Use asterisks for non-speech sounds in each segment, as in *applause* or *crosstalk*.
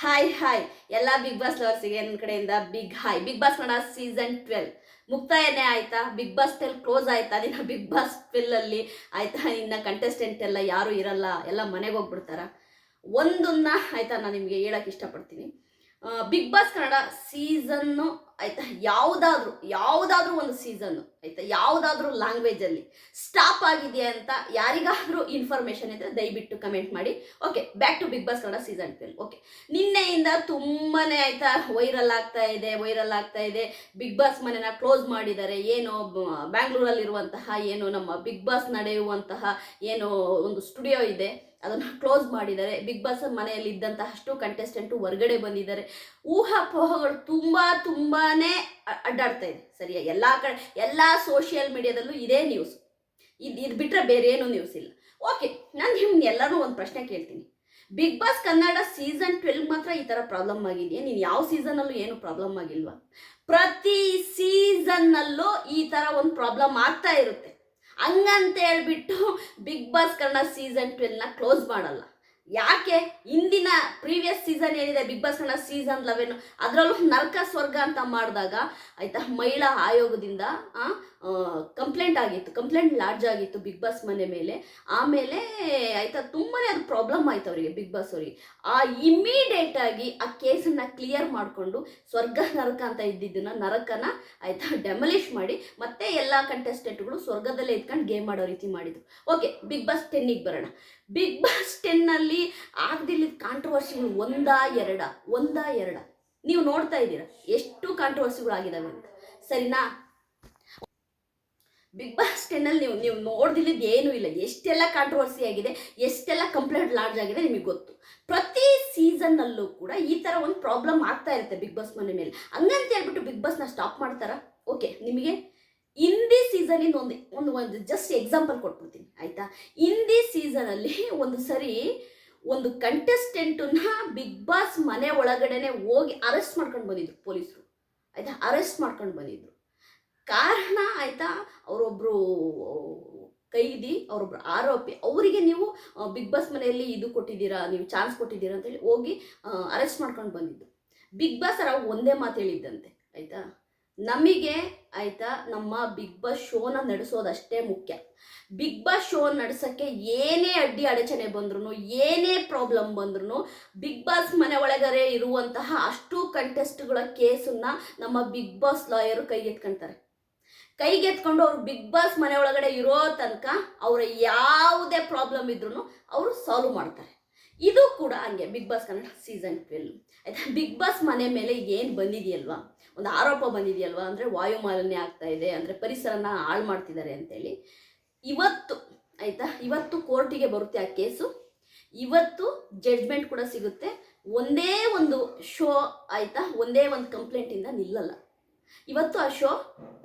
Hi hi ಎಲ್ಲ big boss ಲವರ್ಸಿಗೆ ನನ್ನ ಕಡೆಯಿಂದ big hi big boss Kannada season twelve ಮುಕ್ತಾಯನೇ ಆಯ್ತಾ? ಬಿಗ್ ಬಾಸ್ ಟೆಲ್ ಕ್ಲೋಸ್ ಆಯ್ತಾ? ನಿನ್ನ ಬಿಗ್ ಬಾಸ್ ಟ್ವೆಲ್ಲಲ್ಲಿ ಆಯ್ತಾ? ನಿನ್ನ ಕಂಟೆಸ್ಟೆಂಟ್ ಎಲ್ಲ ಯಾರು ಇರಲ್ಲ? ಎಲ್ಲ ಮನೆಗೆ ಹೋಗ್ಬಿಡ್ತಾರ? ಒಂದನ್ನ ಆಯ್ತಾ ನಾನು ನಿಮಗೆ ಹೇಳಕ್ಕೆ ಇಷ್ಟಪಡ್ತೀನಿ. ಬಿಗ್ ಬಾಸ್ ಕನ್ನಡ ಸೀಸನ್ನು ಆಯ್ತಾ? ಯಾವುದಾದ್ರೂ ಯಾವುದಾದ್ರೂ ಒಂದು ಸೀಸನ್ನು ಆಯ್ತಾ? ಯಾವುದಾದ್ರೂ ಲ್ಯಾಂಗ್ವೇಜಲ್ಲಿ ಸ್ಟಾಪ್ ಆಗಿದೆಯಾ ಅಂತ ಯಾರಿಗಾದರೂ ಇನ್ಫಾರ್ಮೇಷನ್ ಇದ್ದರೆ ದಯವಿಟ್ಟು ಕಮೆಂಟ್ ಮಾಡಿ. Okay back to big boss Kannada season ten okay ನಿನ್ನೆಯಿಂದ ತುಂಬಾ ಆಯ್ತಾ ವೈರಲ್ ಆಗ್ತಾ ಇದೆ ವೈರಲ್ ಆಗ್ತಾ ಇದೆ. ಬಿಗ್ ಬಾಸ್ ಮನೆನ ಕ್ಲೋಸ್ ಮಾಡಿದ್ದಾರೆ. ಏನು ಬ್ಯಾಂಗ್ಳೂರಲ್ಲಿರುವಂತಹ ಏನು ನಮ್ಮ ಬಿಗ್ ಬಾಸ್ ನಡೆಯುವಂತಹ, ಏನು ಒಂದು ಸ್ಟುಡಿಯೋ ಇದೆ. ಅದನ್ನು ಕ್ಲೋಸ್ ಮಾಡಿದ್ದಾರೆ. ಬಿಗ್ ಬಾಸ್ ಮನೆಯಲ್ಲಿ ಇದ್ದಂತಹ ಅಷ್ಟು ಕಂಟೆಸ್ಟೆಂಟು ಹೊರಗಡೆ ಬಂದಿದ್ದಾರೆ. ಊಹಾಪೋಹಗಳು ತುಂಬ ತುಂಬಾನೇ ಅ- ಅಡ್ಡಾಡ್ತಾ ಇದೆ. ಸರಿಯಾ? ಎಲ್ಲ ಕಡೆ, ಎಲ್ಲ ಸೋಷಿಯಲ್ ಮೀಡಿಯಾದಲ್ಲೂ ಇದೇ ನ್ಯೂಸ್ ಇದು ಇದು ಬಿಟ್ಟರೆ ಬೇರೆ ಏನೂ ನ್ಯೂಸ್ ಇಲ್ಲ. ಓಕೆ ನಾನು ನಿಮ್ಗೆ ಎಲ್ಲರೂ ಒಂದು ಪ್ರಶ್ನೆ ಕೇಳ್ತೀನಿ. Big boss Kannada season twelve ಮಾತ್ರ ಈ ಥರ ಪ್ರಾಬ್ಲಮ್ ಆಗಿದೆಯಾ? ನೀನು ಯಾವ ಸೀಸನಲ್ಲೂ ಏನು ಪ್ರಾಬ್ಲಮ್ ಆಗಿಲ್ವಾ? ಪ್ರತಿ ಸೀಸನ್ನಲ್ಲೂ ಈ ಥರ ಒಂದು ಪ್ರಾಬ್ಲಮ್ ಆಗ್ತಾ ಇರುತ್ತೆ. ಹಂಗಂತ ಹೇಳ್ಬಿಟ್ಟು ಬಿಗ್ ಬಾಸ್ ಕನ್ನಡ ಸೀಸನ್ ಟ್ವೆಲ್ನ ಕ್ಲೋಸ್ ಮಾಡಲ್ಲ. ಯಾಕೆ ಇಂದಿನ ಪ್ರೀವಿಯಸ್ ಸೀಸನ್ ಏನಿದೆ big boss Kannada season eleven ಅದರಲ್ಲೂ ನರಕ ಸ್ವರ್ಗ ಅಂತ ಮಾಡಿದಾಗ ಆಯ್ತಾ, ಮಹಿಳಾ ಆಯೋಗದಿಂದ ಕಂಪ್ಲೇಂಟ್ ಆಗಿತ್ತು ಕಂಪ್ಲೇಂಟ್ ಲಾರ್ಜ್ ಆಗಿತ್ತು ಬಿಗ್ ಬಾಸ್ ಮನೆ ಮೇಲೆ. ಆಮೇಲೆ ಆಯ್ತಾ ತುಂಬಾ ಅದು ಪ್ರಾಬ್ಲಮ್ ಆಯ್ತು ಅವರಿಗೆ ಬಿಗ್ ಬಾಸ್ ಅವರಿಗೆ. ಆ ಇಮಿಡಿಯೇಟ್ ಆಗಿ ಆ ಕೇಸನ್ನು ಕ್ಲಿಯರ್ ಮಾಡಿಕೊಂಡು ಸ್ವರ್ಗ ನರಕ ಅಂತ ಇದ್ದಿದ್ದನ್ನ, ನರಕನ ಆಯ್ತಾ ಡೆಮಲಿಷ್ ಮಾಡಿ, ಮತ್ತೆ ಎಲ್ಲ ಕಂಟೆಸ್ಟೆಂಟ್ಗಳು ಸ್ವರ್ಗದಲ್ಲೇ ಇದ್ಕೊಂಡು ಗೇಮ್ ಮಾಡೋ ರೀತಿ ಮಾಡಿದ್ರು. ಓಕೆ ಬಿಗ್ ಬಾಸ್ ಟೆನ್ನಿಗೆ ಬರೋಣ. ಬಿಗ್ ಬಾಸ್ ಟೆನ್ನಲ್ಲಿ ಆಗದಿಲ್ಲ ಕಾಂಟ್ರವರ್ಸಿ ಒಂದ, ಎರಡ ಒಂದ, ಎರಡ. ನೀವು ನೋಡ್ತಾ ಇದ್ದೀರಾ? ಎಷ್ಟು ಕಾಂಟ್ರವರ್ಸಿಗಳು ಆಗಿದಾವೆ ಅಂತ. ಸರಿನಾ? ಬಿಗ್ ಬಾಸ್ ಟೆನ್ನಲ್ಲಿ ನೀವು ನೀವು ನೋಡ್ದಿಲ್ಲಿದ್ದು ಏನೂ ಇಲ್ಲ. ಎಷ್ಟೆಲ್ಲ ಕಾಂಟ್ರವರ್ಸಿ ಆಗಿದೆ, ಎಷ್ಟೆಲ್ಲ ಕಂಪ್ಲೇಂಟ್ ಲಾರ್ಜ್ ಆಗಿದೆ ನಿಮಗೆ ಗೊತ್ತು. ಪ್ರತಿ ಸೀಸನ್ನಲ್ಲೂ ಕೂಡ ಈ ಥರ ಒಂದು ಪ್ರಾಬ್ಲಮ್ ಆಗ್ತಾ ಇರುತ್ತೆ ಬಿಗ್ ಬಾಸ್ ಮನೆ ಮೇಲೆ. ಹಂಗಂತ ಹೇಳ್ಬಿಟ್ಟು ಬಿಗ್ ಬಾಸ್ನ ಸ್ಟಾಪ್ ಮಾಡ್ತಾರಾ? ಓಕೆ ನಿಮಗೆ ಹಿಂದಿ ಸೀಸನಿಂದ ಒಂದು ಒಂದು ಒಂದು ಜಸ್ಟ್ ಎಕ್ಸಾಂಪಲ್ ಕೊಟ್ಬಿಡ್ತೀನಿ, ಆಯಿತಾ? ಹಿಂದಿ ಸೀಸನಲ್ಲಿ ಒಂದು ಸರಿ ಒಂದು ಕಂಟೆಸ್ಟೆಂಟನ್ನ ಬಿಗ್ ಬಾಸ್ ಮನೆ ಒಳಗಡೆನೆ ಹೋಗಿ ಅರೆಸ್ಟ್ ಮಾಡ್ಕೊಂಡು ಬಂದಿದ್ರು ಪೊಲೀಸರು. ಆಯಿತಾ? ಅರೆಸ್ಟ್ ಮಾಡ್ಕೊಂಡು ಬಂದಿದ್ರು. ಕಾರಣ ಆಯಿತಾ? ಅವರೊಬ್ಬರು ಕೈದಿ, ಅವರೊಬ್ರು ಆರೋಪಿ. ಅವರಿಗೆ ನೀವು ಬಿಗ್ ಬಾಸ್ ಮನೆಯಲ್ಲಿ ಇದು ಕೊಟ್ಟಿದ್ದೀರಾ, ನೀವು ಚಾನ್ಸ್ ಕೊಟ್ಟಿದ್ದೀರಾ ಅಂತೇಳಿ ಹೋಗಿ ಅರೆಸ್ಟ್ ಮಾಡ್ಕೊಂಡು ಬಂದಿದ್ದು ಬಿಗ್ ಬಾಸ್ ಅವ್ರು ಒಂದೇ ಮಾತು ಹೇಳಿದ್ದಂತೆ. ಆಯಿತಾ? ನಮಗೆ ಆಯಿತಾ ನಮ್ಮ ಬಿಗ್ ಬಾಸ್ ಶೋನ ನಡೆಸೋದಷ್ಟೇ ಮುಖ್ಯ. ಬಿಗ್ ಬಾಸ್ ಶೋ ನಡೆಸೋಕ್ಕೆ ಏನೇ ಅಡ್ಡಿ ಅಡಚಣೆ ಬಂದ್ರು ಏನೇ ಪ್ರಾಬ್ಲಮ್ ಬಂದ್ರು ಬಿಗ್ ಬಾಸ್ ಮನೆ ಒಳಗಡೆ ಇರುವಂತಹ ಅಷ್ಟು ಕಂಟೆಸ್ಟ್ಗಳ ಕೇಸನ್ನ ನಮ್ಮ ಬಿಗ್ ಬಾಸ್ ಲಾಯರು ಕೈಗೆತ್ಕೊಂತಾರೆ. ಕೈಗೆತ್ಕೊಂಡು ಅವರು ಬಿಗ್ ಬಾಸ್ ಮನೆ ಒಳಗಡೆ ಇರೋ ತನಕ ಅವರ ಯಾವುದೇ ಪ್ರಾಬ್ಲಮ್ ಇದ್ರೂ ಅವರು ಸಾಲ್ವ್ ಮಾಡ್ತಾರೆ. ಇದು ಕೂಡ ಹಂಗೆ big boss Kannada season twelve ಆಯ್ತಾ? ಬಿಗ್ ಬಾಸ್ ಮನೆ ಮೇಲೆ ಏನು ಬಂದಿದೆಯಲ್ವಾ? ಒಂದು ಆರೋಪ ಬಂದಿದೆಯಲ್ವಾ? ಅಂದರೆ ವಾಯು ಮಾಲಿನ್ಯ ಆಗ್ತಾ ಇದೆ, ಅಂದರೆ ಪರಿಸರನ ಹಾಳು ಮಾಡ್ತಿದ್ದಾರೆ ಅಂತೇಳಿ. ಇವತ್ತು, ಆಯಿತಾ? ಇವತ್ತು ಕೋರ್ಟಿಗೆ ಬರುತ್ತೆ ಆ ಕೇಸು. ಇವತ್ತು ಜಡ್ಜ್ಮೆಂಟ್ ಕೂಡ ಸಿಗುತ್ತೆ. ಒಂದೇ ಒಂದು ಶೋ ಆಯಿತಾ? ಒಂದೇ ಒಂದು ಕಂಪ್ಲೇಂಟಿಂದ ನಿಲ್ಲಲ್ಲ. ಇವತ್ತು ಆ ಶೋ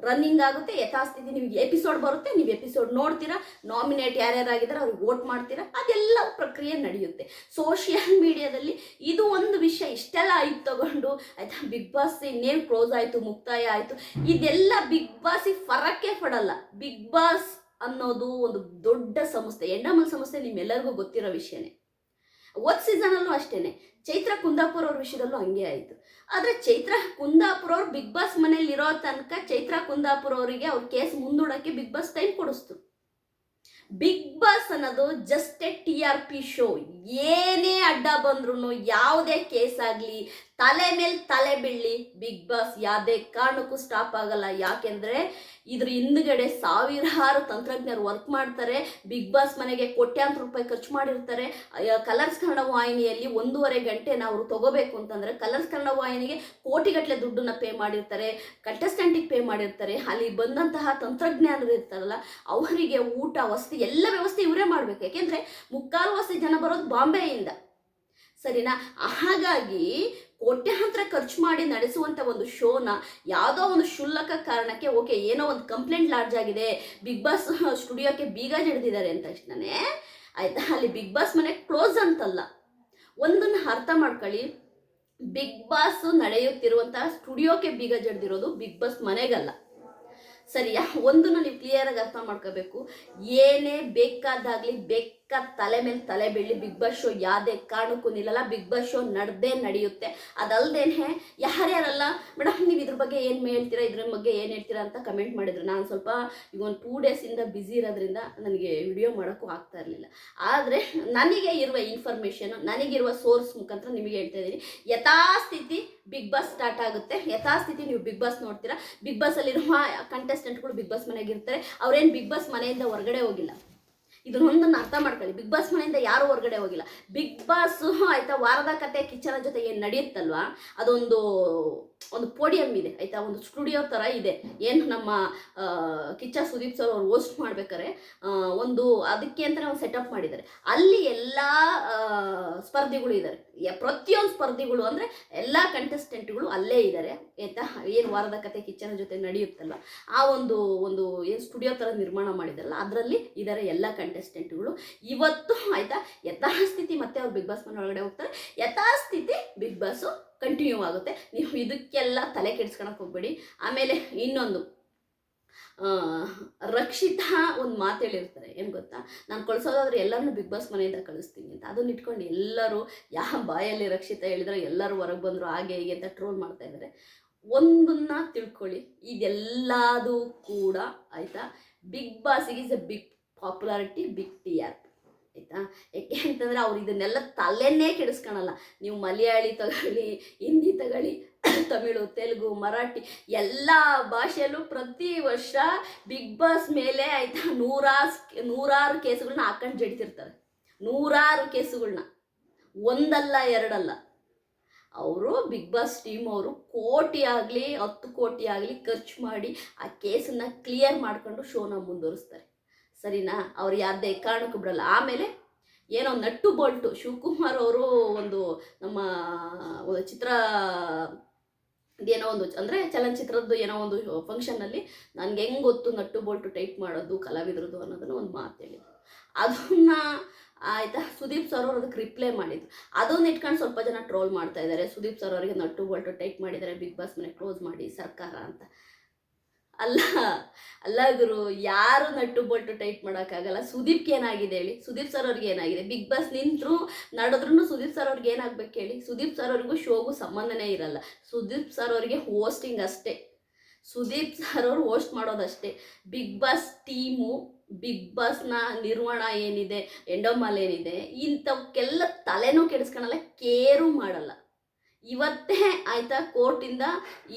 ರನ್ನಿಂಗ್ ಆಗುತ್ತೆ, ಯಥಾಸ್ಥಿತಿ ನಿಮಗೆ ಎಪಿಸೋಡ್ ಬರುತ್ತೆ, ನೀವು ಎಪಿಸೋಡ್ ನೋಡ್ತೀರಾ ನಾಮಿನೇಟ್ ಯಾರ್ಯಾರಾಗಿದ್ದಾರೆ, ಅವ್ರಿಗೆ ವೋಟ್ ಮಾಡ್ತೀರಾ, ಅದೆಲ್ಲ ಪ್ರಕ್ರಿಯೆ ನಡೆಯುತ್ತೆ. ಸೋಷಿಯಲ್ ಮೀಡಿಯಾದಲ್ಲಿ ಇದು ಒಂದು ವಿಷಯ ಇಷ್ಟೆಲ್ಲ ಆಯ್ತು ತಗೊಂಡು, ಆಯ್ತಾ ಬಿಗ್ ಬಾಸ್ ಇನ್ನೇನು ಕ್ಲೋಸ್ ಆಯಿತು, ಮುಕ್ತಾಯ ಆಯಿತು, ಇದೆಲ್ಲ ಬಿಗ್ ಬಾಸಿಗೆ ಫರಕ್ಕೆ ಪಡಲ್ಲ. ಬಿಗ್ ಬಾಸ್ ಅನ್ನೋದು ಒಂದು ದೊಡ್ಡ ಸಂಸ್ಥೆ ಎಂಡಮಲ್ ಸಂಸ್ಥೆ ನಿಮ್ಮೆಲ್ಲರಿಗೂ ಗೊತ್ತಿರೋ ವಿಷಯನೇ. ಒಂದು ಸೀಸನಲ್ಲೂ ಅಷ್ಟೇನೆ. ಚೈತ್ರ ಕುಂದಾಪುರ ಅವ್ರ ವಿಷಯದಲ್ಲೂ ಹಂಗೆ ಆಯಿತು. ಆದರೆ ಚೈತ್ರ ಕುಂದಾಪುರ ಅವ್ರು ಬಿಗ್ ಬಾಸ್ ಮನೇಲಿ ಇರೋ ತನಕ ಚೈತ್ರ ಕುಂದಾಪುರ ಅವರಿಗೆ ಅವ್ರ ಕೇಸ್ ಮುಂದೂಡೋಕ್ಕೆ ಬಿಗ್ ಬಾಸ್ ಟೈಮ್ ಕೊಡಿಸ್ತು. ಬಿಗ್ ಬಾಸ್ ಅನ್ನೋದು just a T R P show ಏನೇ ಅಡ್ಡ ಬಂದ್ರು ಯಾವುದೇ ಕೇಸ್ ಆಗಲಿ ತಲೆ ಮೇಲೆ ತಲೆ ಬೀಳಿ ಬಿಗ್ ಬಾಸ್ ಯಾವುದೇ ಕಾರಣಕ್ಕೂ ಸ್ಟಾಪ್ ಆಗಲ್ಲ. ಯಾಕೆಂದರೆ ಇದ್ರ ಹಿಂದ್ಗಡೆ ಸಾವಿರಾರು ತಂತ್ರಜ್ಞರು ವರ್ಕ್ ಮಾಡ್ತಾರೆ. ಬಿಗ್ ಬಾಸ್ ಮನೆಗೆ ಕೋಟ್ಯಾಂತರ ರೂಪಾಯಿ ಖರ್ಚು ಮಾಡಿರ್ತಾರೆ. ಕಲರ್ಸ್ ಕನ್ನಡ ವಾಹಿನಿಯಲ್ಲಿ ಒಂದೂವರೆ ಗಂಟೆನ ಅವರು ತಗೋಬೇಕು ಅಂತಂದರೆ ಕಲರ್ಸ್ ಕನ್ನಡ ವಾಹಿನಿಗೆ ಕೋಟಿಗಟ್ಟಲೆ ದುಡ್ಡನ್ನ ಪೇ ಮಾಡಿರ್ತಾರೆ. ಕಂಟೆಸ್ಟೆಂಟಿಗೆ ಪೇ ಮಾಡಿರ್ತಾರೆ. ಅಲ್ಲಿ ಬಂದಂತಹ ತಂತ್ರಜ್ಞಾನರು ಇರ್ತಾರಲ್ಲ, ಅವರಿಗೆ ಊಟ, ವಸತಿ ಎಲ್ಲ ವ್ಯವಸ್ಥೆ ಇವರೇ ಮಾಡಬೇಕು. ಯಾಕೆಂದರೆ ಮುಕ್ಕಾಲು ವಸತಿ ಜನ ಬರೋದು ಬಾಂಬೆಯಿಂದ. ಸರಿನಾ? ಹಾಗಾಗಿ ಕೋಟ್ಯಾಂತರ ಖರ್ಚು ಮಾಡಿ ನಡೆಸುವಂಥ ಒಂದು ಶೋನ ಯಾವುದೋ ಒಂದು ಕ್ಷುಲ್ಲಕ ಕಾರಣಕ್ಕೆ, ಓಕೆ, ಏನೋ ಒಂದು ಕಂಪ್ಲೇಂಟ್ ಲಾರ್ಜ್ ಆಗಿದೆ, ಬಿಗ್ ಬಾಸ್ *laughs* ಸ್ಟುಡಿಯೋಕ್ಕೆ ಬೀಗ ಜಡಿದಿದ್ದಾರೆ ಅಂತ ತಕ್ಷಣನೇ ಆಯ್ತಾ? ಅಲ್ಲಿ ಬಿಗ್ ಬಾಸ್ ಮನೆ ಕ್ಲೋಸ್ ಅಂತಲ್ಲ. ಒಂದನ್ನು ಅರ್ಥ ಮಾಡ್ಕೊಳ್ಳಿ. ಬಿಗ್ ಬಾಸ್ ನಡೆಯುತ್ತಿರುವಂತಹ ಸ್ಟುಡಿಯೋಕ್ಕೆ ಬೀಗ ಜಡ್ದಿರೋದು ಬಿಗ್ ಬಾಸ್ ಮನೆಗಲ್ಲ. ಸರಿಯಾ? ಒಂದನ್ನು ನೀವು ಕ್ಲಿಯರಾಗಿ ಅರ್ಥ ಮಾಡ್ಕೋಬೇಕು. ಏನೇ ಬೇಕಾದಾಗಲಿ ಬೇಕು ತಲೆ ಮೇಲೆ ತಲೆ ಬೀಳಿ ಬಿಗ್ ಬಾಸ್ ಶೋ ಯಾವುದೇ ಕಾರಣಕ್ಕೂ ನಿಲ್ಲಲ್ಲ. ಬಿಗ್ ಬಾಸ್ ಶೋ ನಡೆದೇ ನಡೆಯುತ್ತೆ. ಅದಲ್ದೇನೆ ಯಾರ್ಯಾರಲ್ಲ ಮೇಡಮ್ ನೀವು ಇದ್ರ ಬಗ್ಗೆ ಏನು ಹೇಳ್ತೀರಾ? ಇದ್ರ ಬಗ್ಗೆ ಏನು ಹೇಳ್ತೀರಾ? ಅಂತ ಕಮೆಂಟ್ ಮಾಡಿದ್ರು. ನಾನು ಸ್ವಲ್ಪ ಈಗ ಒಂದು ಟೂ ಡೇಸಿಂದ ಬ್ಯುಸಿ ಇರೋದ್ರಿಂದ ನನಗೆ ವಿಡಿಯೋ ಮಾಡೋಕ್ಕೂ ಆಗ್ತಾ ಇರಲಿಲ್ಲ. ಆದರೆ ನನಗೆ ಇರುವ ಇನ್ಫಾರ್ಮೇಷನು ನನಗಿರುವ ಸೋರ್ಸ್ ಮುಖಾಂತರ ನಿಮಗೆ ಹೇಳ್ತಾ ಇದ್ದೀನಿ. ಯಥಾಸ್ಥಿತಿ ಬಿಗ್ ಬಾಸ್ ಸ್ಟಾರ್ಟ್ ಆಗುತ್ತೆ. ಯಥಾಸ್ಥಿತಿ ನೀವು ಬಿಗ್ ಬಾಸ್ ನೋಡ್ತೀರಾ. ಬಿಗ್ ಬಾಸಲ್ಲಿರುವ ಕಂಟೆಸ್ಟೆಂಟ್ಗಳು ಬಿಗ್ ಬಾಸ್ ಮನೆಗೆ ಇರ್ತಾರೆ. ಅವ್ರೇನು ಬಿಗ್ ಬಾಸ್ ಮನೆಯಿಂದ ಹೊರಗಡೆ ಹೋಗಿಲ್ಲ. ಇದನ್ನೊಂದನ್ನು ಅರ್ಥ ಮಾಡ್ಕೊಳ್ಳಿ. ಬಿಗ್ ಬಾಸ್ ಮನೆಯಿಂದ ಯಾರು ಹೊರಗಡೆ ಹೋಗಿಲ್ಲ. ಬಿಗ್ ಬಾಸ್ ಆಯ್ತಾ, ವಾರದ ಕತೆ ಕಿಚ್ಚನ ಜೊತೆ ಏನು ನಡೆಯುತ್ತಲ್ವಾ? ಅದೊಂದು, ಒಂದು ಪೋಡಿಯಂ ಇದೆ, ಆಯ್ತಾ? ಒಂದು ಸ್ಟುಡಿಯೋ ಥರ ಇದೆ. ಏನು ನಮ್ಮ ಕಿಚ್ಚ ಸುದೀಪ್ ಸರ್ ಅವ್ರು ಹೋಸ್ಟ್ ಮಾಡ್ಬೇಕಾರೆ ಒಂದು ಅದಕ್ಕೆ ಅಂತಲೇ ಒಂದು ಸೆಟಪ್ ಮಾಡಿದ್ದಾರೆ. ಅಲ್ಲಿ ಎಲ್ಲ ಸ್ಪರ್ಧಿಗಳು ಇದ್ದಾರೆ ಪ್ರತಿಯೊಂದು ಸ್ಪರ್ಧಿಗಳು ಅಂದರೆ ಎಲ್ಲ ಕಂಟೆಸ್ಟೆಂಟ್ಗಳು ಅಲ್ಲೇ ಇದ್ದಾರೆ ಆಯ್ತಾ ಏನು ವಾರದ ಕತೆ ಕಿಚ್ಚನ ಜೊತೆ ನಡೆಯುತ್ತಲ್ಲ, ಆ ಒಂದು ಒಂದು ಏನು ಸ್ಟುಡಿಯೋ ಥರ ನಿರ್ಮಾಣ ಮಾಡಿದಾರಲ್ಲ ಅದರಲ್ಲಿ ಇದ್ದಾರೆ ಎಲ್ಲ ಕಂಟೆಸ್ಟೆಂಟ್ಗಳು ಇವತ್ತು ಆಯಿತಾ, ಯಥಾಸ್ಥಿತಿ ಮತ್ತೆ ಅವ್ರು ಬಿಗ್ ಬಾಸ್ ಮನೆ ಒಳಗಡೆ ಹೋಗ್ತಾರೆ. ಯಥಾಸ್ಥಿತಿ ಬಿಗ್ ಬಾಸು ಕಂಟಿನ್ಯೂ ಆಗುತ್ತೆ. ನೀವು ಇದಕ್ಕೆಲ್ಲ ತಲೆ ಕೆಡಿಸ್ಕೊಳಕ್ಕೆ ಹೋಗ್ಬೇಡಿ. ಆಮೇಲೆ ಇನ್ನೊಂದು ರಕ್ಷಿತಾ ಒಂದು ಮಾತು ಹೇಳಿರ್ತಾರೆ. ಏನು ಗೊತ್ತಾ? ನಾನು ಕಳಿಸೋದಾದ್ರೆ ಎಲ್ಲರನ್ನೂ ಬಿಗ್ ಬಾಸ್ ಮನೆಯಿಂದ ಕಳಿಸ್ತೀನಿ ಅಂತ. ಅದನ್ನ ಇಟ್ಕೊಂಡು ಎಲ್ಲರೂ ಯಾವ ಬಾಯಲ್ಲಿ ರಕ್ಷಿತಾ ಹೇಳಿದ್ರೆ ಎಲ್ಲರೂ ಹೊರಗೆ ಬಂದರು ಹಾಗೆ ಹೀಗೆ ಅಂತ ಟ್ರೋಲ್ ಮಾಡ್ತಾ ಇದ್ದಾರೆ ಒಂದನ್ನ ತಿಳ್ಕೊಳ್ಳಿ. ಇದೆಲ್ಲದೂ ಕೂಡ ಆಯಿತಾ? Big boss is a big popularity, big T R. ಆಯಿತಾ? ಯಾಕೆ ಅಂತಂದರೆ ಅವ್ರು ಇದನ್ನೆಲ್ಲ ತಲೆನೇ ಕೆಡಿಸ್ಕೊಳಲ್ಲ. ನೀವು ಮಲಯಾಳಿ ತಗೊಳ್ಳಿ, ಹಿಂದಿ ತಗೊಳ್ಳಿ, ತಮಿಳು, ತೆಲುಗು, ಮರಾಠಿ, ಎಲ್ಲ ಭಾಷೆಯಲ್ಲೂ ಪ್ರತಿ ವರ್ಷ ಬಿಗ್ ಬಾಸ್ ಮೇಲೆ ಆಯಿತಾ ನೂರಾರು ನೂರಾರು ಕೇಸುಗಳನ್ನ ಹಾಕೊಂಡು ಜಡಿತಿರ್ತಾರೆ. ನೂರಾರು ಕೇಸುಗಳನ್ನ ಒಂದಲ್ಲ, ಎರಡಲ್ಲ. ಅವರು ಬಿಗ್ ಬಾಸ್ ಟೀಮ್ ಅವರು ಕೋಟಿ ಆಗಲಿ, ಹತ್ತು ಕೋಟಿ ಆಗಲಿ ಖರ್ಚು ಮಾಡಿ ಆ ಕೇಸನ್ನು ಕ್ಲಿಯರ್ ಮಾಡಿಕೊಂಡು ಶೋನ ಮುಂದುವರಿಸ್ತಾರೆ. ಸರಿನಾ? ಅವ್ರು ಯಾವುದೇ ಕಾರಣಕ್ಕೂ ಬಿಡಲ್ಲ. ಆಮೇಲೆ ಏನೋ ನಟ್ಟು ಬೋಲ್ಟು. ಶಿವಕುಮಾರ್ ಅವರು ಒಂದು ನಮ್ಮ ಚಿತ್ರ ಏನೋ ಒಂದು ಅಂದರೆ ಚಲನಚಿತ್ರದ್ದು ಏನೋ ಒಂದು ಫಂಕ್ಷನ್ನಲ್ಲಿ ನನಗೆ ಹೆಂಗೆ ಗೊತ್ತು ನಟ್ಟು ಬೋಲ್ಟು ಟೈಟ್ ಮಾಡೋದು, ಕಲಾವಿದ್ರದ್ದು ಅನ್ನೋದನ್ನು ಒಂದು ಮಾತು ಹೇಳಿದ್ರು. ಅದನ್ನ ಆಯಿತಾ? ಸುದೀಪ್ ಸರ್ ಅವರು ಅದಕ್ಕೆ ರಿಪ್ಲೈ ಮಾಡಿದ್ರು. ಅದನ್ನ ಇಟ್ಕೊಂಡು ಸ್ವಲ್ಪ ಜನ ಟ್ರೋಲ್ ಮಾಡ್ತಾ ಇದ್ದಾರೆ ಸುದೀಪ್ ಸರ್ ಅವರಿಗೆ ನಟ್ಟು ಬೋಲ್ಟು ಟೈಟ್ ಮಾಡಿದ್ದಾರೆ. ಬಿಗ್ ಬಾಸ್ ಮನೆ ಕ್ಲೋಸ್ ಮಾಡಿ ಸರ್ಕಾರ ಅಂತ. ಅಲ್ಲ ಅಲ್ಲ ಗುರು, ಯಾರು ನಟ್ಟು ಬೊಟ್ಟು ಟೈಟ್ ಮಾಡೋಕ್ಕಾಗಲ್ಲ. ಸುದೀಪ್ಗೆ ಏನಾಗಿದೆ ಹೇಳಿ? ಸುದೀಪ್ ಸರ್ ಅವ್ರಿಗೆ ಏನಾಗಿದೆ? ಬಿಗ್ ಬಾಸ್ ನಿಂತರು ನಡೆದ್ರೂ ಸುದೀಪ್ ಸರ್ ಅವ್ರಿಗೆ ಏನಾಗ್ಬೇಕು ಹೇಳಿ? ಸುದೀಪ್ ಸರ್ ಅವ್ರಿಗೂ ಶೋಗೂ ಸಂಬಂಧನೇ ಇರಲ್ಲ. ಸುದೀಪ್ ಸರ್ ಅವರಿಗೆ ಹೋಸ್ಟಿಂಗ್ ಅಷ್ಟೇ. ಸುದೀಪ್ ಸರ್ ಅವರು ಹೋಸ್ಟ್ ಮಾಡೋದಷ್ಟೇ. ಬಿಗ್ ಬಾಸ್ ಟೀಮು ಬಿಗ್ ಬಾಸ್ನ ನಿರ್ಮಾಣ ಏನಿದೆ ಎಂಡೋಮಾಲ್ ಏನಿದೆ ಇಂಥವಕ್ಕೆಲ್ಲ ತಲೆನೂ ಕೆಡಿಸ್ಕೊಳಲ್ಲ ಕೇರು ಮಾಡಲ್ಲ. ಇವತ್ತೇ ಆಯಿತಾ ಕೋರ್ಟಿಂದ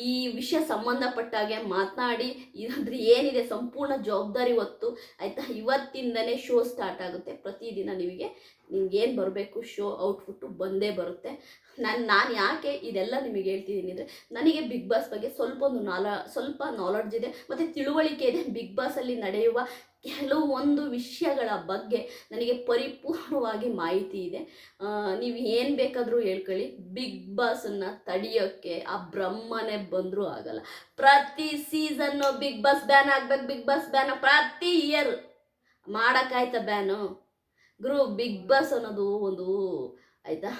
ಈ ವಿಷಯ ಸಂಬಂಧಪಟ್ಟಾಗೆ ಮಾತನಾಡಿ ಇದ್ರೆ ಏನಿದೆ ಸಂಪೂರ್ಣ ಜವಾಬ್ದಾರಿ ಹೊತ್ತು, ಆಯಿತಾ ಇವತ್ತಿಂದನೇ ಶೋ ಸ್ಟಾರ್ಟ್ ಆಗುತ್ತೆ. ಪ್ರತಿದಿನ ನಿಮಗೆ ನಿಮ್ಗೇನು ಬರಬೇಕು, ಶೋ ಔಟ್ಪುಟ್ಟು ಬಂದೇ ಬರುತ್ತೆ. ನಾನು ನಾನು ಯಾಕೆ ಇದೆಲ್ಲ ನಿಮಗೆ ಹೇಳ್ತಿದ್ದೀನಿ ಅಂದರೆ, ನನಗೆ ಬಿಗ್ ಬಾಸ್ ಬಗ್ಗೆ ಸ್ವಲ್ಪ ಒಂದು ನಾಲ, ಸ್ವಲ್ಪ ನಾಲೆಡ್ಜ್ ಇದೆ, ಮತ್ತು ತಿಳುವಳಿಕೆ ಇದೆ. ಬಿಗ್ ಬಾಸಲ್ಲಿ ನಡೆಯುವ ಕೆಲವೊಂದು ವಿಷಯಗಳ ಬಗ್ಗೆ ನನಗೆ ಪರಿಪೂರ್ಣವಾಗಿ ಮಾಹಿತಿ ಇದೆ. ನೀವು ಏನು ಬೇಕಾದರೂ ಹೇಳ್ಕೊಳ್ಳಿ. ಬಿಗ್ ಬಾಸನ್ನು ತಡೆಯೋಕ್ಕೆ ಆ ಬ್ರಹ್ಮನೇ ಬಂದರೂ ಆಗಲ್ಲ. ಪ್ರತಿ ಸೀಸನ್ನು ಬಿಗ್ ಬಾಸ್ ಬ್ಯಾನ್ ಆಗ್ಬೇಕು, ಬಿಗ್ ಬಾಸ್ ಬ್ಯಾನ್ ಪ್ರತಿ ಇಯರ್ ಮಾಡೋಕ್ಕಾಯ್ತಾ ಬ್ಯಾನು? ಗುರು, ಬಿಗ್ ಬಾಸ್ ಅನ್ನೋದು ಒಂದು ಆಯಿತಾ?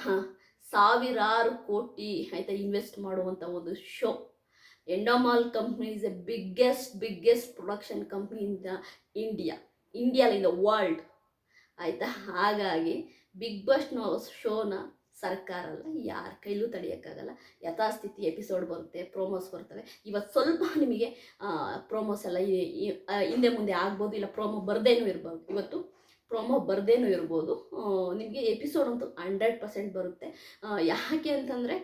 ಸಾವಿರಾರು ಕೋಟಿ ಆಯಿತಾ ಇನ್ವೆಸ್ಟ್ ಮಾಡುವಂಥ ಒಂದು show Endemol company is a biggest biggest production company in the India ಇಂಡಿಯಾಲ್ in the world ಆಯಿತಾ? ಹಾಗಾಗಿ ಬಿಗ್ ಬಾಸ್ನ ಶೋನ ಸರ್ಕಾರ ಅಲ್ಲ, ಯಾರ ಕೈಲೂ ತಡೆಯೋಕ್ಕಾಗಲ್ಲ. ಯಥಾಸ್ಥಿತಿ ಎಪಿಸೋಡ್ ಬರುತ್ತೆ ಪ್ರೋಮೋಸ್ ಬರ್ತವೆ. ಇವತ್ತು ಸ್ವಲ್ಪ ನಿಮಗೆ ಪ್ರೋಮೋಸ್ ಎಲ್ಲ ಹಿಂದೆ ಮುಂದೆ ಆಗ್ಬೋದು, ಇಲ್ಲ ಪ್ರೋಮೋ ಬರ್ದೇನೂ ಇರ್ಬೋದು. ಇವತ್ತು ಪ್ರೋಮೋ ಬರ್ದೇನೂ ಇರ್ಬೋದು. ನಿಮಗೆ ಎಪಿಸೋಡ್ ಅಂತೂ ಹಂಡ್ರೆಡ್ ಪರ್ಸೆಂಟ್ ಬರುತ್ತೆ. ಯಾಕೆ ಅಂತಂದರೆ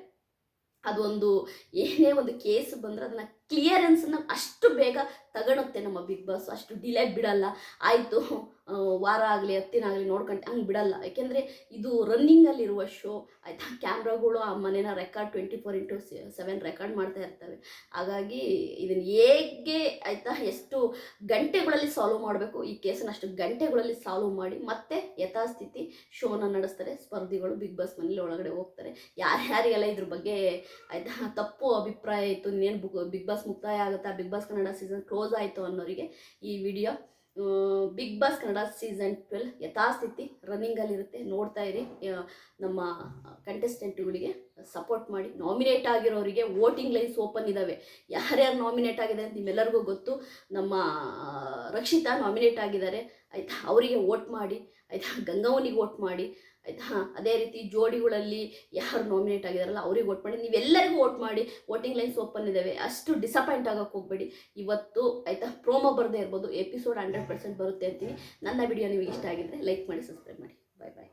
ಅದೊಂದು ಏನೇ ಒಂದು ಕೇಸ್ ಬಂದರೆ ಅದನ್ನು ಕ್ಲಿಯರೆನ್ಸ್ ಅಷ್ಟು ಬೇಗ ತಗೊಳುತ್ತೆ ನಮ್ಮ ಬಿಗ್ ಬಾಸ್ ಅಷ್ಟು ಡಿಲೇ ಬಿಡಲ್ಲ. ಆಯಿತು. ವಾರ ಆಗಲಿ ಹತ್ತಿನಾಗಲಿ ನೋಡ್ಕೊಂಡು ಹಂಗೆ ಬಿಡಲ್ಲ. ಯಾಕೆಂದರೆ ಇದು ರನ್ನಿಂಗಲ್ಲಿರುವ ಶೋ ಆಯಿತಾ? ಕ್ಯಾಮ್ರಾಗಳು ಆ ಮನೇನ record twenty four into seven record ಮಾಡ್ತಾ ಇರ್ತವೆ. ಹಾಗಾಗಿ ಇದನ್ನು ಹೇಗೆ, ಆಯಿತಾ? ಎಷ್ಟು ಗಂಟೆಗಳಲ್ಲಿ ಸಾಲ್ವ್ ಮಾಡಬೇಕು? ಈ ಕೇಸನ್ನು ಅಷ್ಟು ಗಂಟೆಗಳಲ್ಲಿ ಸಾಲ್ವ್ ಮಾಡಿ, ಮತ್ತೆ ಯಥಾಸ್ಥಿತಿ ಶೋನ ನಡೆಸ್ತಾರೆ. ಸ್ಪರ್ಧಿಗಳು ಬಿಗ್ ಬಾಸ್ ಮನೇಲಿ ಒಳಗಡೆ ಹೋಗ್ತಾರೆ. ಯಾರ್ಯಾರಿಗೆಲ್ಲ ಇದ್ರ ಬಗ್ಗೆ, ಆಯಿತಾ? ತಪ್ಪು ಅಭಿಪ್ರಾಯ ಇತ್ತು, ಇನ್ನೇನು ಬಿಗ್ ಬಾಸ್ ಮುಕ್ತಾಯ ಆಗುತ್ತಾ? Big boss Kannada season close ಆಯಿತು ಅನ್ನೋರಿಗೆ ಈ video big boss Kannada season twelve ಯಥಾಸ್ಥಿತಿ ರನ್ನಿಂಗಲ್ಲಿರುತ್ತೆ ನೋಡ್ತಾ ಇರಿ. ನಮ್ಮ ಕಂಟೆಸ್ಟೆಂಟ್ಗಳಿಗೆ ಸಪೋರ್ಟ್ ಮಾಡಿ. ನಾಮಿನೇಟ್ ಆಗಿರೋರಿಗೆ ವೋಟಿಂಗ್ ಲೈನ್ಸ್ ಓಪನ್ ಇದ್ದಾವೆ ಯಾರ್ಯಾರು ನಾಮಿನೇಟ್ ಆಗಿದೆ ಅಂತ ನಿಮ್ಮೆಲ್ಲರಿಗೂ ಗೊತ್ತು. ನಮ್ಮ ರಕ್ಷಿತಾ ನಾಮಿನೇಟ್ ಆಗಿದ್ದಾರೆ. ಆಯಿತಾ? ಅವರಿಗೆ ವೋಟ್ ಮಾಡಿ. ಆಯಿತಾ? ಗಂಗವನಿಗೆ ವೋಟ್ ಮಾಡಿ. ಆಯಿತಾ ಅದೇ ರೀತಿ ಜೋಡಿಗಳಲ್ಲಿ ಯಾರು ನಾಮಿನೇಟ್ ಆಗಿದಾರಲ್ಲ ಅವ್ರಿಗೆ ವೋಟ್ ಮಾಡಿ, ನೀವೆಲ್ಲರಿಗೂ ವೋಟ್ ಮಾಡಿ ವೋಟಿಂಗ್ ಲೈನ್ಸ್ ಓಪನ್ ಇದ್ದಾವೆ ಅಷ್ಟು ಡಿಸಪಾಯಿಂಟ್ ಆಗೋಕ್ಕೆ ಹೋಗಬೇಡಿ. ಇವತ್ತು ಆಯಿತಾ ಪ್ರೋಮೋ ಬರದೇ ಇರ್ಬೋದು ಎಪಿಸೋಡ್ ಹಂಡ್ರೆಡ್ ಪರ್ಸೆಂಟ್ ಬರುತ್ತೆ ಅಂತೀನಿ. ನನ್ನ ವಿಡಿಯೋ ನಿಮಗೆ ಇಷ್ಟ ಆಗಿದ್ರೆ ಲೈಕ್ ಮಾಡಿ ಸಬ್ಸ್ಕ್ರೈಬ್ ಮಾಡಿ. ಬಾಯ್ ಬಾಯ್